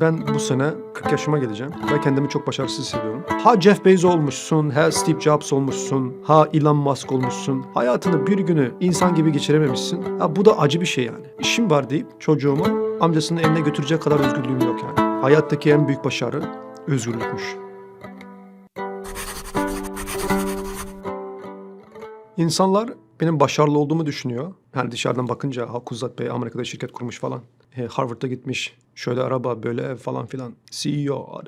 Ben bu sene 40 yaşıma geleceğim ve kendimi çok başarısız hissediyorum. Ha Jeff Bezos olmuşsun, ha Steve Jobs olmuşsun, ha Elon Musk olmuşsun. Hayatını bir günü insan gibi geçirememişsin. Ha bu da acı bir şey yani. İşim var deyip çocuğumu amcasının evine götürecek kadar özgürlüğüm yok yani. Hayattaki en büyük başarı özgürlükmüş. İnsanlar benim başarılı olduğumu düşünüyor. Yani dışarıdan bakınca Kuzat Bey Amerika'da şirket kurmuş falan. Harvard'da gitmiş. Şöyle araba, böyle ev falan filan. CEO,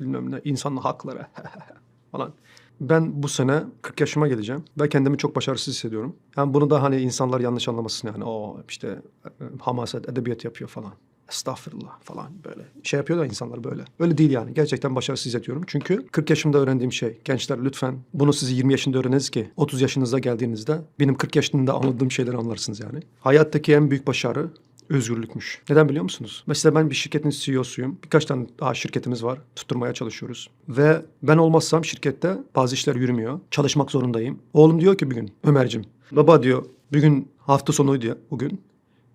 bilmem ne. İnsanın hakları falan. Ben bu sene 40 yaşıma geleceğim ve kendimi çok başarısız hissediyorum. Yani bunu da hani insanlar yanlış anlamasın yani. O işte e, hamaset, edebiyat yapıyor falan. Estağfurullah falan böyle. Şey yapıyor da insanlar böyle. Öyle değil yani. Gerçekten başarısız hissediyorum. Çünkü 40 yaşımda öğrendiğim şey. Gençler lütfen bunu siz 20 yaşında öğreniniz ki 30 yaşınıza geldiğinizde benim 40 yaşında anladığım şeyleri anlarsınız yani. Hayattaki en büyük başarı özgürlükmüş. Neden biliyor musunuz? Mesela ben bir şirketin CEO'suyum. Birkaç tane daha şirketimiz var. Tutturmaya çalışıyoruz. Ve ben olmazsam şirkette bazı işler yürümüyor. Çalışmak zorundayım. Oğlum diyor ki bir gün Ömer'cim baba diyor bir gün hafta sonuydu ya bugün.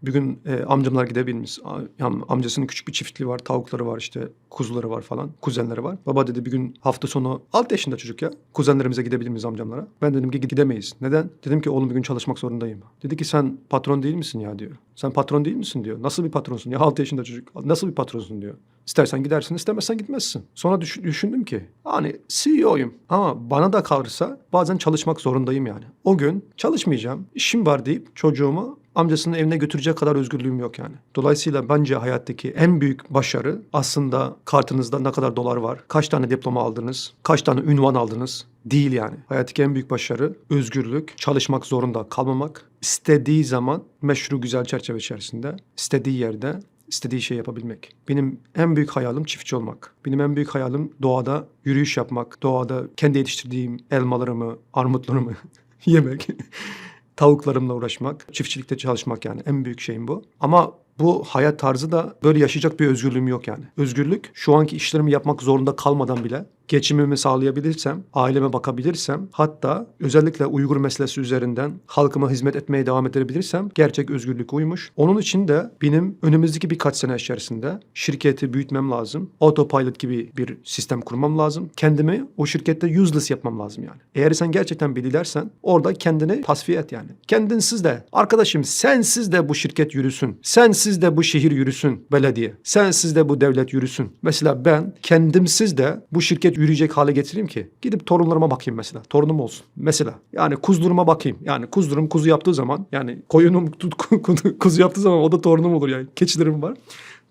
Bir gün e, amcamlar gidebilmiş. Am- amcasının küçük bir çiftliği var. Tavukları var işte. Kuzuları var falan. Kuzenleri var. Baba dedi bir gün hafta sonu 6 yaşında çocuk ya. Kuzenlerimize gidebilir miyiz amcamlara? Ben dedim ki gidemeyiz. Neden? Dedim ki oğlum bir gün çalışmak zorundayım. Dedi ki sen patron değil misin ya diyor. Sen patron değil misin diyor. Nasıl bir patronsun ya 6 yaşında çocuk. Nasıl bir patronsun diyor. İstersen gidersin, istemezsen gitmezsin. Sonra düş- düşündüm ki hani CEO'yum ama bana da kalırsa bazen çalışmak zorundayım yani. O gün çalışmayacağım, işim var deyip çocuğumu amcasının evine götürecek kadar özgürlüğüm yok yani. Dolayısıyla bence hayattaki en büyük başarı aslında kartınızda ne kadar dolar var, kaç tane diploma aldınız, kaç tane ünvan aldınız değil yani. Hayattaki en büyük başarı özgürlük, çalışmak zorunda kalmamak, istediği zaman meşru güzel çerçeve içerisinde, istediği yerde istediği şey yapabilmek. Benim en büyük hayalim çiftçi olmak. Benim en büyük hayalim doğada yürüyüş yapmak, doğada kendi yetiştirdiğim elmalarımı, armutlarımı yemek. Tavuklarımla uğraşmak, çiftçilikte çalışmak yani en büyük şeyim bu. Ama bu hayat tarzı da böyle yaşayacak bir özgürlüğüm yok yani. Özgürlük şu anki işlerimi yapmak zorunda kalmadan bile geçimimi sağlayabilirsem, aileme bakabilirsem, hatta özellikle Uygur meselesi üzerinden halkıma hizmet etmeye devam edebilirsem gerçek özgürlük uymuş. Onun için de benim önümüzdeki birkaç sene içerisinde şirketi büyütmem lazım. Autopilot gibi bir sistem kurmam lazım. Kendimi o şirkette useless yapmam lazım yani. Eğer sen gerçekten bilirlersen orada kendini tasfiye et yani. Kendinsiz de arkadaşım sensiz de bu şirket yürüsün. Sensiz de bu şehir yürüsün belediye. Sensiz de bu devlet yürüsün. Mesela ben kendimsiz de bu şirket yürüyecek hale getireyim ki gidip torunlarıma bakayım mesela. Torunum olsun. Mesela yani kuzduruma bakayım. Yani kuzdurum kuzu yaptığı zaman yani koyunum kuzu yaptığı zaman o da torunum olur yani. Keçilerim var.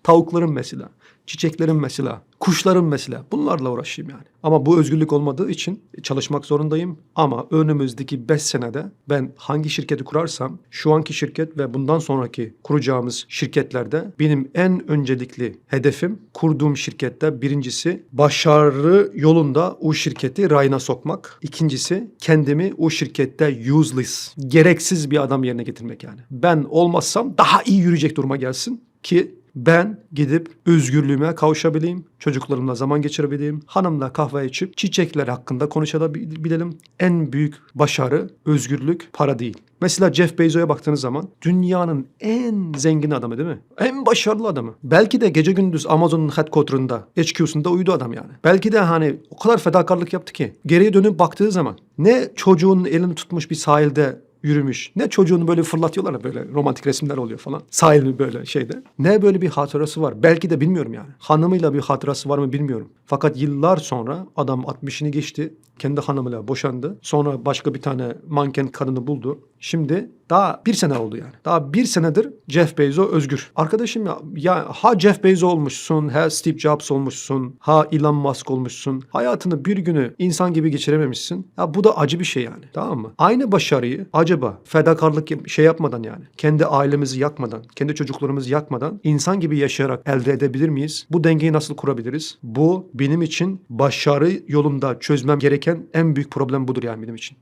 Tavuklarım mesela. Çiçeklerim mesela. Kuşlarım mesela. Bunlarla uğraşayım yani. Ama bu özgürlük olmadığı için çalışmak zorundayım. Ama önümüzdeki 5 senede ben hangi şirketi kurarsam şu anki şirket ve bundan sonraki kuracağımız şirketlerde benim en öncelikli hedefim kurduğum şirkette birincisi başarı yolunda o şirketi rayına sokmak. İkincisi kendimi o şirkette useless, gereksiz bir adam yerine getirmek yani. Ben olmazsam daha iyi yürüyecek duruma gelsin ki ben gidip özgürlüğüme kavuşabileyim, çocuklarımla zaman geçirebileyim, hanımla kahve içip çiçekler hakkında konuşabilelim. En büyük başarı özgürlük, para değil. Mesela Jeff Bezos'a baktığınız zaman dünyanın en zengin adamı değil mi? En başarılı adamı. Belki de gece gündüz Amazon'un headquarter'ında, HQ'sunda uyudu adam yani. Belki de hani o kadar fedakarlık yaptı ki geriye dönüp baktığı zaman ne çocuğun elini tutmuş bir sahilde yürümüş. Ne çocuğunu böyle fırlatıyorlar böyle romantik resimler oluyor falan. Sahil böyle şeyde. Ne böyle bir hatırası var. Belki de bilmiyorum yani. Hanımıyla bir hatırası var mı bilmiyorum. Fakat yıllar sonra adam 60'ını geçti. Kendi hanımıyla boşandı. Sonra başka bir tane manken kadını buldu. Şimdi daha bir sene oldu yani. Daha bir senedir Jeff Bezos özgür. Arkadaşım ya, ya ha Jeff Bezos olmuşsun, ha Steve Jobs olmuşsun, ha Elon Musk olmuşsun. Hayatını bir günü insan gibi geçirememişsin. Ya bu da acı bir şey yani. Tamam mı? Aynı başarıyı acaba fedakarlık şey yapmadan yani kendi ailemizi yakmadan, kendi çocuklarımızı yakmadan insan gibi yaşayarak elde edebilir miyiz? Bu dengeyi nasıl kurabiliriz? Bu benim için başarı yolunda çözmem gereken en büyük problem budur yani benim için.